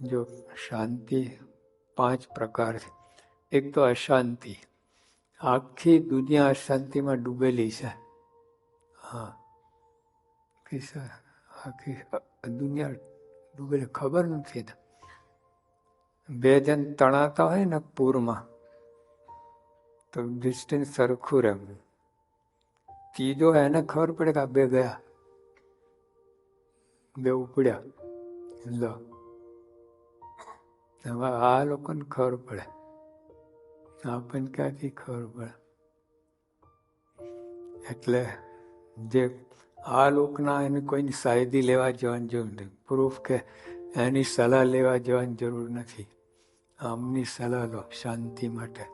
જો શાંતિ પાંચ પ્રકાર છે. એક તો અશાંતિ. આખી દુનિયા અશાંતિમાં ડૂબેલી છે. હા. આખી દુનિયા ડૂબેલી, ખબર નથી બે જણ તણાતા હોય ને પૂરમાં, તો ડિસ્ટન્સ સરખું રહે. ત્રીજો એને ખબર પડે કે આ બે ગયા. બે ઉપડ્યા. લો. હવે આ લોકોને ખબર પડે. આપણને ક્યાંથી ખબર પડે? એટલે જે આ લોકના એને કોઈની સાયદી લેવા જવાની જરૂર નથી. પ્રૂફ કે એની સલાહ લેવા જવાની જરૂર નથી. આમની સલાહ લો શાંતિ માટે.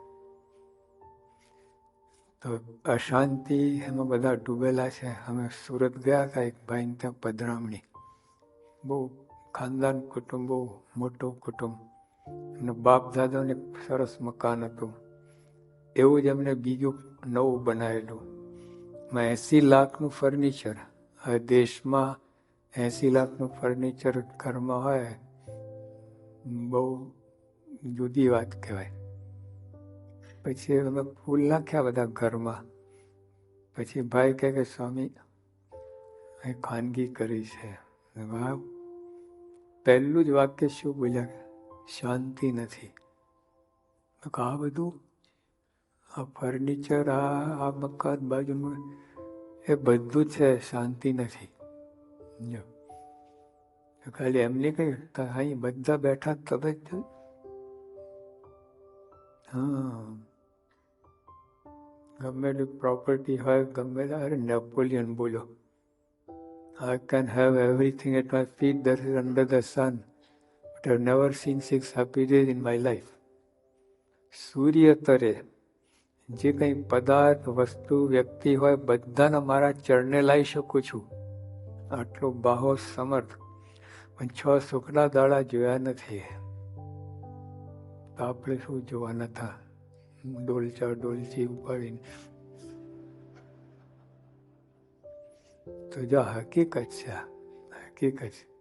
તો અશાંતિ એમાં બધા ડૂબેલા છે. અમે સુરત ગયા હતા એક ભાઈને ત્યાં પધરામણી. બહુ ખાનદાન કુટુંબ, બહુ મોટું કુટુંબ. અને બાપ દાદાને સરસ મકાન હતું. એવું જ એમને બીજું નવું બનાવેલું. એમાં એંસી લાખનું ફર્નિચર હવે દેશમાં એંસી લાખનું ફર્નિચર ઘરમાં હોય, બહુ જુદી વાત કહેવાય. પછી અમે ફૂલ નાખ્યા બધા ઘરમાં. પછી ભાઈ કહે કે, સ્વામી એ ખાનગી કરી છે. વાહ. પહેલું જ વાક્ય શું બોલ્યા? શાંતિ નથી. આ બધું આ ફર્નિચર આ આ મકાન બાજુનું એ બધું છે શાંતિ નથી. જો. ખાલી એમની કહ્યું અહીં બધા બેઠા તમે જ હા. ગમે એટલી પ્રોપર્ટી હોય ગમે અરે નેપોલિયન બોલો. I can have everything at my feet there is under the sun, but never never seen six happy in my life. સૂર્ય તરે જે કંઈ પદાર્થ, વસ્તુ, વ્યક્તિ હોય, બધાના મારા ચરણે લાવી શકું છું. આટલો બાહો સમર્થ. પણ છ સુખના દાડા જોયા નથી. તો આપણે શું જોવાના હતા? ડોલચા ડોલચી ઉપાડીને. તો જો હકીકત છે હકીકત છે.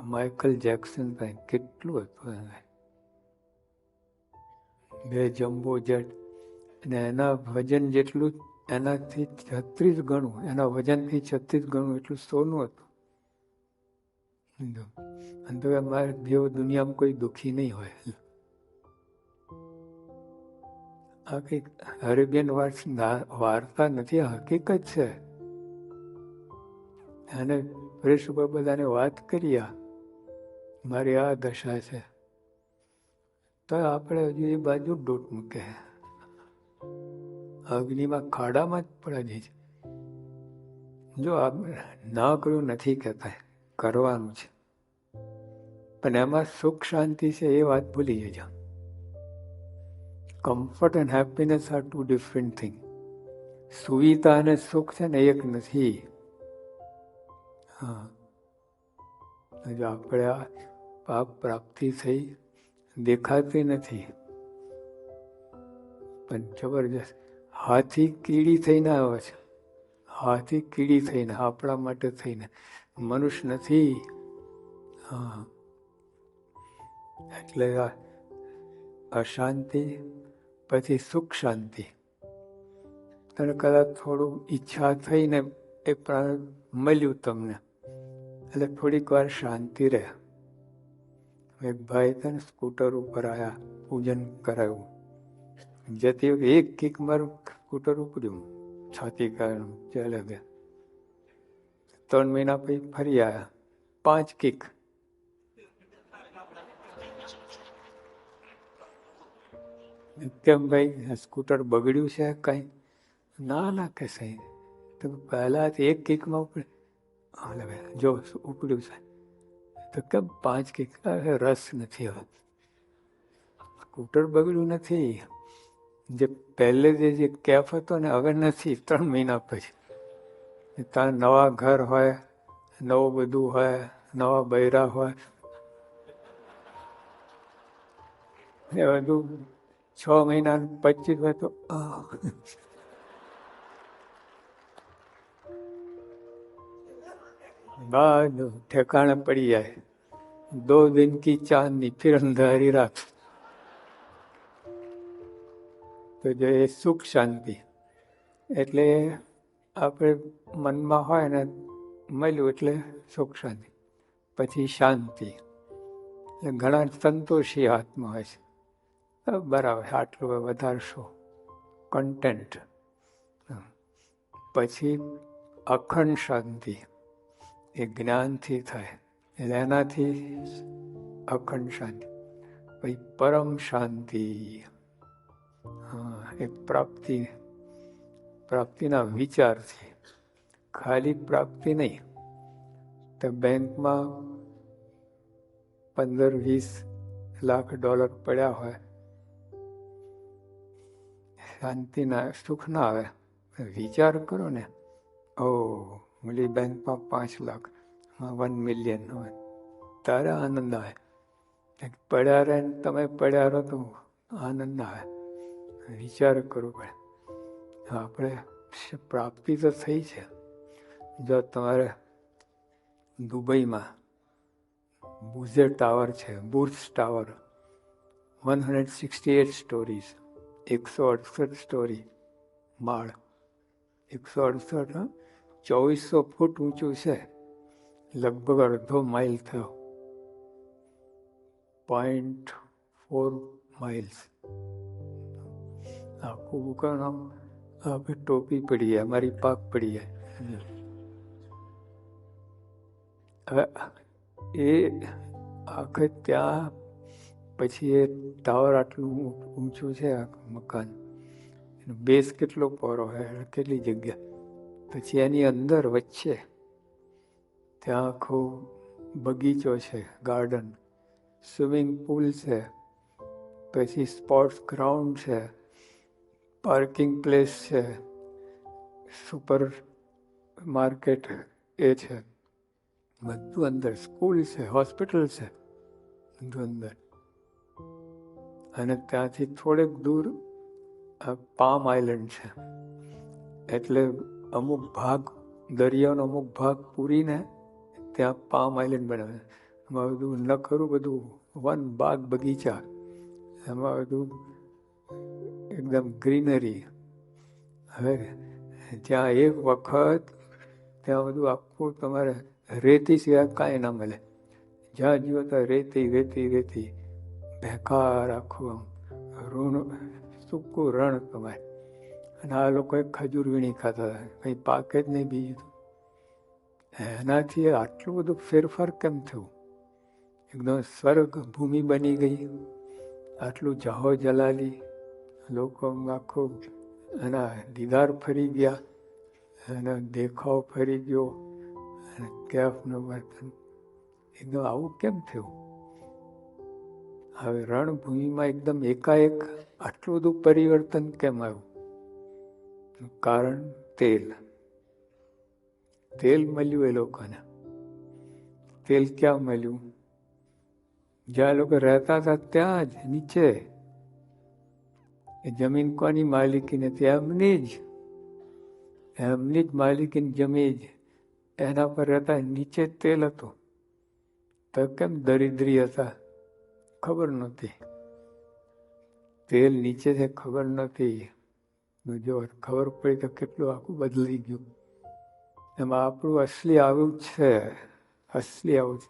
માઇકલ જેક્સન ભાઈ કેટલું હતું એને? બે જમ્બો જેટ અને એના વજન જેટલું એનાથી છત્રીસ ગણું, એના વજનથી છત્રીસ ગણું એટલું સોનું હતું. અને તો મારે દેવ દુનિયામાં કોઈ દુઃખી નહીં હોય. આ કંઈક અરેબિયન વાર્તા નથી હકીકત છે. અને પ્રેસ ઉપર બધાને વાત કરી મારી આ દશા છે તો આપણે હજુ એ બાજુ ડોટ મૂકે. અગ્નિમાં ખાડામાં જ પડી છે. જો ના કર્યું નથી કહેતા કરવાનું છે. પણ એમાં સુખ શાંતિ છે એ વાત ભૂલી જજો. Comfort and happiness are two different thing સુવિધા અને સુખ છે ને એક નથી. હા. જો આપણે આ પાપ પ્રાપ્તિ થઈ દેખાતી નથી. પણ જબરજસ્ત, હાથી કીડી થઈને આવે છે. હાથી કીડી થઈને, આપણા માટે થઈને. મનુષ્ય નથી. હા. એટલે અશાંતિ, પછી સુખ શાંતિ. તને કદાચ થોડું ઈચ્છા થઈને એ પ્રાણ મળ્યું તમને. એટલે થોડીક વાર શાંતિ રહે એક ભાઈ હતા ને સ્કૂટર ઉપર આવ્યા પૂજન કરાયું જતી વખતે એક કિક મારું સ્કૂટર ઉપડ્યું. છાતી કારણ ચાલે ગયા. ત્રણ મહિના પછી ફરી આવ્યા પાંચ કિક. કેમ ભાઈ સ્કૂટર બગડ્યું છે કઈ? ના ના કે સહી તો પહેલા એક કિકમાં ઉપડે. જો ઉપડ્યું છે તો કેમ પાંચ કેટલા રસ નથી હવે સ્કૂટર બગડ્યું નથી જે પહેલે જે કેફ હતો ને હવે નથી ત્રણ મહિના પછી ત્યાં નવા ઘર હોય નવું બધું હોય નવા બૈરા હોય એ બધું છ મહિના પચીસ હોય તો બધું ઠેકાણે પડી જાય. દો દિન કી ચાંદની ફિર અંધારી રાખ. તો જો એ સુખ શાંતિ. એટલે આપણે મનમાં હોય ને મળ્યું એટલે સુખ શાંતિ. પછી શાંતિ. ઘણા સંતોષી આત્મા હોય છે. બરાબર, આટલું વધારશો. કન્ટેન્ટ પછી અખંડ શાંતિ. એ જ્ઞાનથી થાય એટલે એનાથી અખંડ શાંતિ. પછી પરમ શાંતિ. હા એ પ્રાપ્તિ, પ્રાપ્તિના વિચારથી. ખાલી પ્રાપ્તિ નહીં, તો બેંકમાં પંદર વીસ લાખ ડોલર પડ્યા હોય. શાંતિના સુખ ના આવે. વિચાર કરો ને. ઓ મળી બેંકમાં પાંચ લાખ વન મિલિયન હોય તારા આનંદ આવે પડ્યા રહે તમે પડ્યા રહો તો આનંદ આવે વિચાર કરવો પડે આપણે પ્રાપ્તિ તો થઈ છે જો તમારે દુબઈમાં બુઝે ટાવર છે bourse tower one hundred sixty eight stories એકસો અડસઠ સ્ટોરી માળ એકસો અડસઠ ચોવીસો ફૂટ ઊંચું છે. લગભગ અડધો માઇલ થયો. Point four miles. આખું દુકાન આમ આપણે ટોપી પડી જાય, અમારી પાક પડી જાય. એ આખે ત્યાં, પછી એ ટાવર આટલું ઊંચું છે, આખું મકાન. બેસ કેટલો પહોળો હોય કેટલી જગ્યા? પછી એની અંદર વચ્ચે ત્યાં આખો બગીચો છે ગાર્ડન સ્વિમિંગ પુલ છે, પછી સ્પોર્ટ્સ ગ્રાઉન્ડ છે પાર્કિંગ પ્લેસ છે સુપર માર્કેટ એ છે, બધું અંદર સ્કૂલ છે હોસ્પિટલ છે, બધું અંદર. અને ત્યાંથી થોડેક દૂર પામ આઇલેન્ડ છે. એટલે અમુક ભાગ, દરિયાનો અમુક ભાગ પૂરીને ત્યાં પામ આઇલેન્ડ બનાવે. એમાં બધું ન ખરું બધું, વન બાગ બગીચા. એમાં બધું એકદમ ગ્રીનરી હવે ત્યાં એક વખત ત્યાં બધું આખું તમારે રેતી સિવાય કાંઈ ના મળે. જ્યાં જીવો ત્યાં રેતી રેતી રેતી. બેકાર આખું આમ. ઋણ, સૂકું રણ તમારે. અને આ લોકોએ ખજૂર વીણી ખાતા હતા કંઈ પાકે જ નહીં બીજું એનાથી આટલું બધું ફેરફાર કેમ થયું? એકદમ સ્વર્ગ ભૂમિ બની ગઈ. આટલું જાહો જલાલી. લોકો આખું એના દીદાર ફરી ગયા. એનો દેખાવ ફરી ગયો. અને કેફનું વર્તન. એકદમ આવું કેમ થયું? હવે રણભૂમિમાં એકદમ એકાએક આટલું બધું પરિવર્તન કેમ આવ્યું? કારણ તેલ. તેલ મળ્યું એ લોકોને. તેલ ક્યાં મળ્યું? જ્યાં લોકો રહેતા હતા ત્યાં જ, નીચે. એ જમીન કોની માલિકી નથી એમની જ. એમની જ માલિકીની જમીન એના પર રહેતા નીચે તેલ હતું. તો કેમ દરિદ્રી હતા? ખબર નહોતી. તેલ નીચે છે ખબર નથી જો ખબર પડી તો કેટલું આખું બદલાઈ ગયું. એમાં આપણું અસલી આવું છે, અસલી આવું છે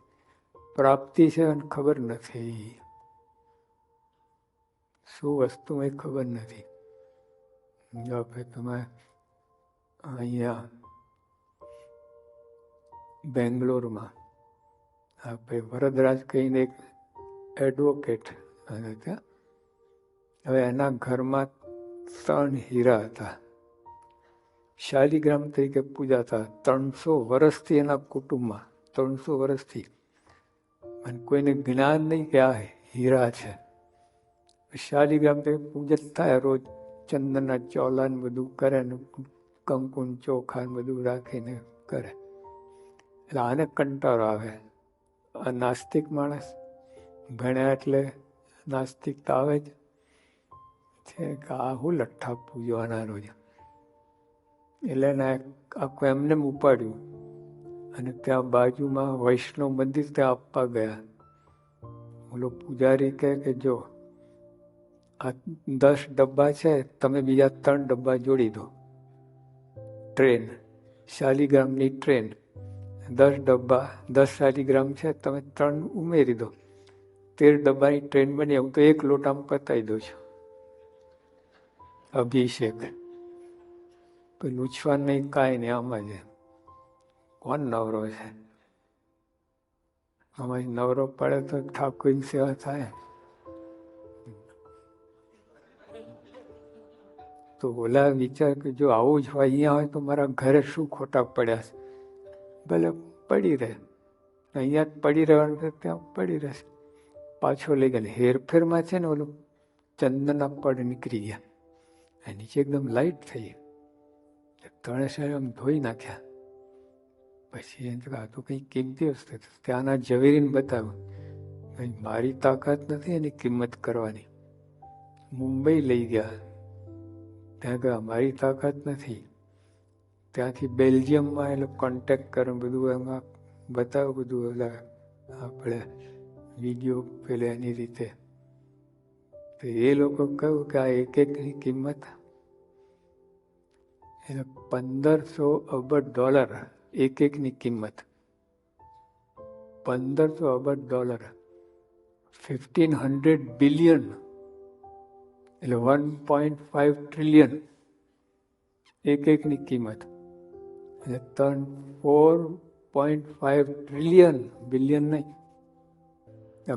પ્રાપ્તિ છે અને ખબર નથી. શું વસ્તુ એ ખબર નથી. જો તમે અહીંયા બેંગ્લોરમાં આપણે વરદરાજ કહીને એક એડવોકેટ હતા હવે એના ઘરમાં ત્રણ હીરા હતા. શાલિગ્રામ તરીકે પૂજાતા ત્રણસો વર્ષથી એના કુટુંબમાં, ત્રણસો વર્ષથી અને કોઈને જ્ઞાન નહીં કે આ હીરા છે. શાલિગ્રામ તરીકે પૂજન થાય રોજ, ચંદનના ચોલા ને બધું કરે ને કંકુન ચોખા ને બધું રાખીને કરે. એટલે આને કંટાળો આવે. આ નાસ્તિક માણસ, ભણ્યા એટલે નાસ્તિકતા આવે જ. છે કે આ હું લઠ્ઠા પૂજવાના રોજ. એટલે એને આખું એમને ઉપાડ્યું. અને ત્યાં બાજુમાં વૈષ્ણવ મંદિર ત્યાં આપવા ગયા. ઓલો પૂજારી કહે કે જો, આ દસ ડબ્બા છે, તમે બીજા ત્રણ ડબ્બા જોડી દો. ટ્રેન, શાલિગ્રામની ટ્રેન. દસ ડબ્બા, દસ શાલિગ્રામ છે, તમે ત્રણ ઉમેરી દો. તેર ડબ્બાની ટ્રેન બની, હું તો એક લોટામાં પતાવી દઉં છું. અભિષેક. લૂછવા નહીં કાંઈ નહીં, આમાં જ કોણ નવરો છે? આમાં નવરો પડે તો ઠાકોરની સેવા થાય. તો ઓલા વિચાર કે જો આવું જ હોય, અહીંયા હોય તો મારા ઘરે શું ખોટા પડ્યા છે? ભલે પડી રહે. અહીંયા પડી રહેવાનું ત્યાં પડી રહેશે. પાછો લઈ ગયા હેરફેરમાં છે ને ઓલું ચંદનના પડ નીકળી ગયા. નીચે એકદમ લાઇટ થઈ ત્રણે આમ ધોઈ નાખ્યા. પછી એમ આ તો કંઈ કિંમતી વસ્તુ ત્યાંના ઝવેરીને બતાવ્યું મારી તાકાત નથી, એની કિંમત કરવાની. મુંબઈ લઈ ગયા. ત્યાં ગયા મારી તાકાત નથી. ત્યાંથી બેલ્જિયમમાં એ લોકો કોન્ટેક્ટ કરે, બધું એમાં બતાવ્યું બધું આપણે વીડિયો પેલે એની રીતે. તો એ લોકો કહ્યું કે આ એક એકની કિંમત એટલે પંદરસો અબજ ડોલર એક એકની કિંમત. પંદરસો અબજ ડોલર. Fifteen hundred billion. એટલે વન પોઈન્ટ ફાઈવ ટ્રિલિયન એક એકની કિંમત. એટલે ત્રણ four point five trillion billion નહીં.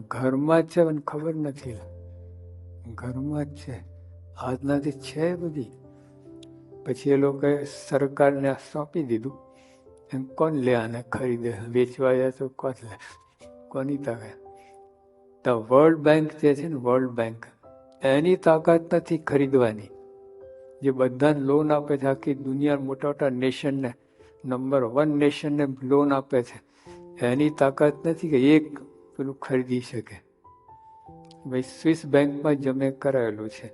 ઘરમાં છે મને ખબર નથી. ઘરમાં જ છે. આજનાથી છે બધી, પછી એ લોકોએ સરકારને સોંપી દીધું. એમ કોણ લે આને ખરીદે? વેચવા જાય તો કોણ લે? કોની તાકાત? તો વર્લ્ડ બેંક જે છે ને વર્લ્ડ બેંક એની તાકાત નથી ખરીદવાની. જે બધાને લોન આપે છે, આખી દુનિયા મોટા મોટા નેશનને નંબર વન નેશનને લોન આપે છે. એની તાકાત નથી કે એક પેલું ખરીદી શકે. ભાઈ સ્વિસ બેંકમાં જમે કરાયેલું છે.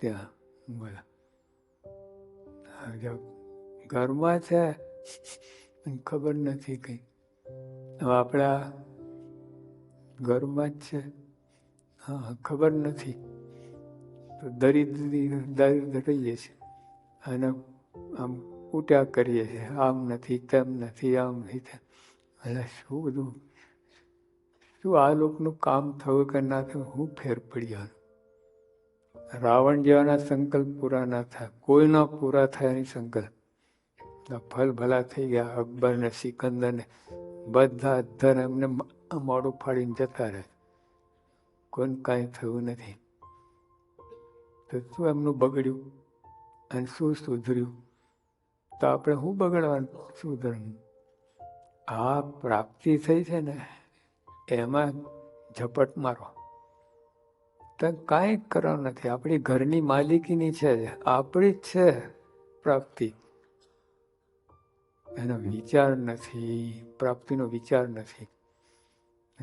ત્યાં. બોલા. ઘરમાં છે ખબર નથી કઈ. આપણા ઘરમાં જ છે. હા, ખબર નથી. તો દરિદ્રી દરિદ્ર રહીએ છીએ. અને આમ ઉટ્યા કરીએ છીએ. આમ નથી, તેમ નથી, આમ નથી. તેમ એટલે શું બધું શું આ લોકોનું કામ થયું કે ના થયું, હું ફેર પડ્યા રાવણ જેવાના સંકલ્પ પૂરા ના થાય. કોઈના પૂરા થાય એની સંકલ્પ. ફલ ભલા થઈ ગયા, અકબર ને સિકંદર ને બધા અધર એમને મોડું ફાડીને જતા રહે કોઈને કાંઈ થયું નથી. તો શું એમનું બગડ્યું? અને શું સુધર્યું? તો આપણે શું બગડવાનું સુધરવું આ પ્રાપ્તિ થઈ છે ને? એમાં ઝપટ મારો. તો કાંઈ કરવાનું નથી. આપણી ઘરની માલિકીની છે. આપણી જ છે પ્રાપ્તિ. એનો વિચાર નથી. પ્રાપ્તિનો વિચાર નથી.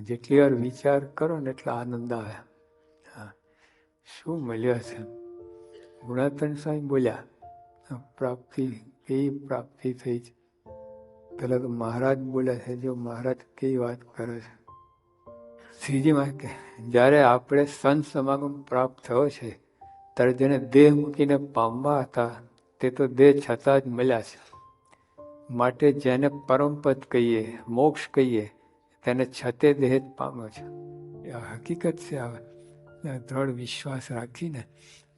જેટલી વાર વિચાર કરો ને એટલા આનંદ આવે. હા. શું મળ્યા છે? ગુણાતન સ્વામી બોલ્યા પ્રાપ્તિ કેવી પ્રાપ્તિ થઈ છે. પેલા તો મહારાજ બોલ્યા છે, જો મહારાજ કેવી વાત કરે છે. શ્રીજીમાં કે જ્યારે આપણે સંત સમાગમ પ્રાપ્ત થયો છે, ત્યારે જેને દેહ મૂકીને પામવા હતા, તે તો દેહ છતાં જ મળ્યા છે. માટે જેને પરમપદ કહીએ, મોક્ષ કહીએ, તેને છતે દેહ જ પામ્યો છે. એ હકીકત છે આ. દ્રઢ વિશ્વાસ રાખીને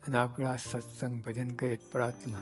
અને આપણે આ સત્સંગ ભજન કરીએ પ્રાર્થના.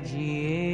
जिए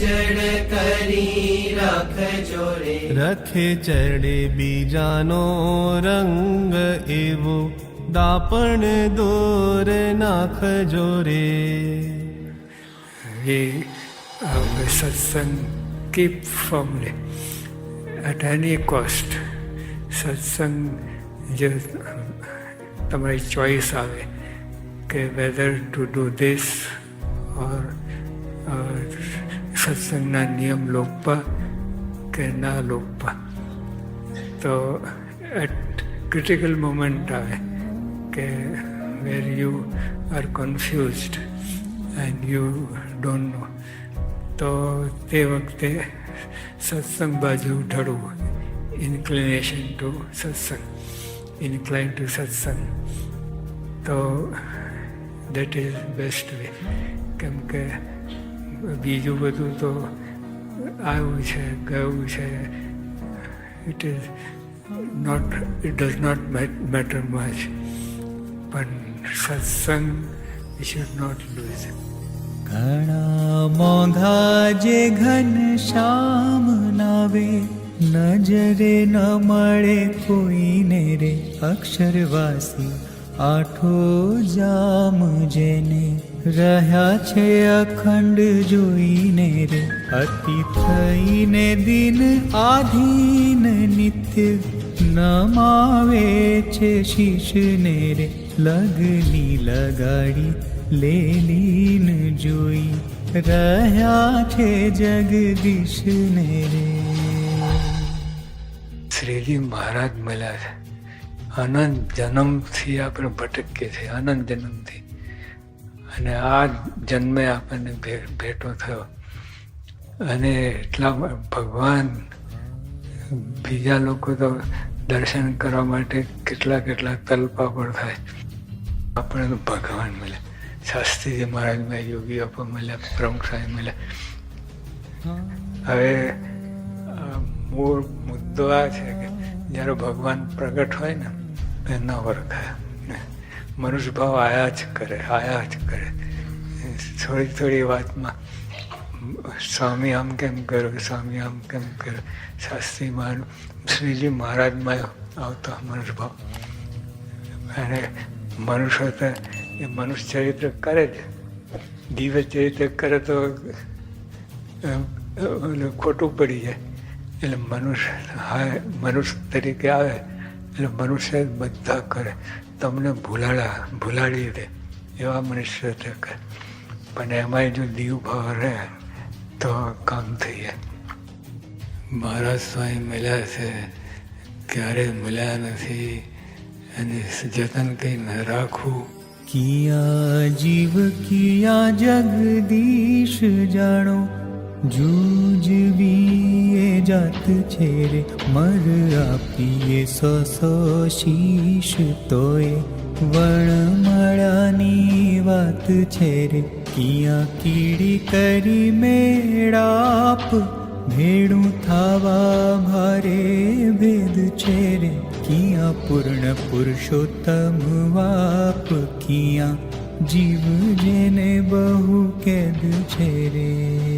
અચળ કરી રાખજો રે રખે ચડે બીજાનો રંગ એવો દાપણ દોર નાખજો રે we હવે સત્સંગ keep firmly at any cost સત્સંગ જે તમારી ચોઈસ આવે કે whether to do this or સત્સંગના નિયમ લોકપા કે ના લોકપા? તો એટ ક્રિટિકલ મોમેન્ટ આવે કે where you are confused and you don't know તો તે વખતે સત્સંગ બાજુ ઢળવું inclination to satsang incline to satsang. તો દેટ ઇઝ બેસ્ટ વે કેમ કે બીજું બધું તો આવ્યું છે, ગયું છે. It is not it does not matter much પણ સત્સંગ શુડ નોટ લૂઝ ઘણા મોંઘા જે ઘન શામ નાવે નજરે ન મળે કોઈને રે. અક્ષરવાસી આઠો જામ જેને રહ્યા છે અખંડ જોઈને રે. અતિ થઈને દિન આધીન નિત્ય નમાવે છે શીશને રે. લગની લગાડી લેલીન જોઈ રહ્યા છે જગદીશને રે. શ્રીજી મહારાજ મળ્યા છે. અનંત જન્મથી આપણે ભટકીએ છીએ. અનંત જન્મથી. અને આ જન્મે આપણને ભેટો થયો. અને એટલા ભગવાન બીજા લોકો તો દર્શન કરવા માટે કેટલા કેટલા તલપાપડ થાય. આપણે તો ભગવાન મળે શાસ્ત્રીજી મહારાજ મળ્યા યોગી અપ મળ્યા, પ્રમુખ સાહેબ મળ્યા. હવે મૂળ મુદ્દો આ છે કે જ્યારે ભગવાન પ્રગટ હોય ને એ ન ઓળખાય ને મનુષ્ય ભાવ આયા જ કરે આયા જ કરે. થોડી થોડી વાતમાં, સ્વામી આમ કેમ કરો, સ્વામી આમ કેમ કરો? શાસ્ત્રી મહાન શ્રીજી મહારાજમાં આવતો મનુષ્ય ભાવ. અને મનુષ્ય તો એ મનુષ્ય ચરિત્ર કરે જ. દિવ્ય ચરિત્ર કરે તો ખોટું પડી જાય. એટલે મનુષ્ય હા મનુષ્ય તરીકે આવે, એટલે મનુષ્ય બધા કરે. તમને ભૂલાડા ભૂલાડી દે એવા મનુષ્ય છે કે પણ એમાંય જો દીવ ભાવ રહે તો કામ થઈ જાય. મહારાજ સ્વામી મળ્યા છે ક્યારેય મળ્યા નથી અને જતન કંઈ ન રાખવું કિયા જીવ કિયા જગદીશ જાણો જૂજવી એ જાત છે રે મર આપીએ સો શીશ તોય વણમળાની વાત છે રે કિયા કીડી કરી મેળાપ. ભેડું થાવા ભારે ભેદ છે રે કિયા પૂર્ણ પુરુષોત્તમ વાપ. કિયા જીવ જેને બહુ કેદ છે રે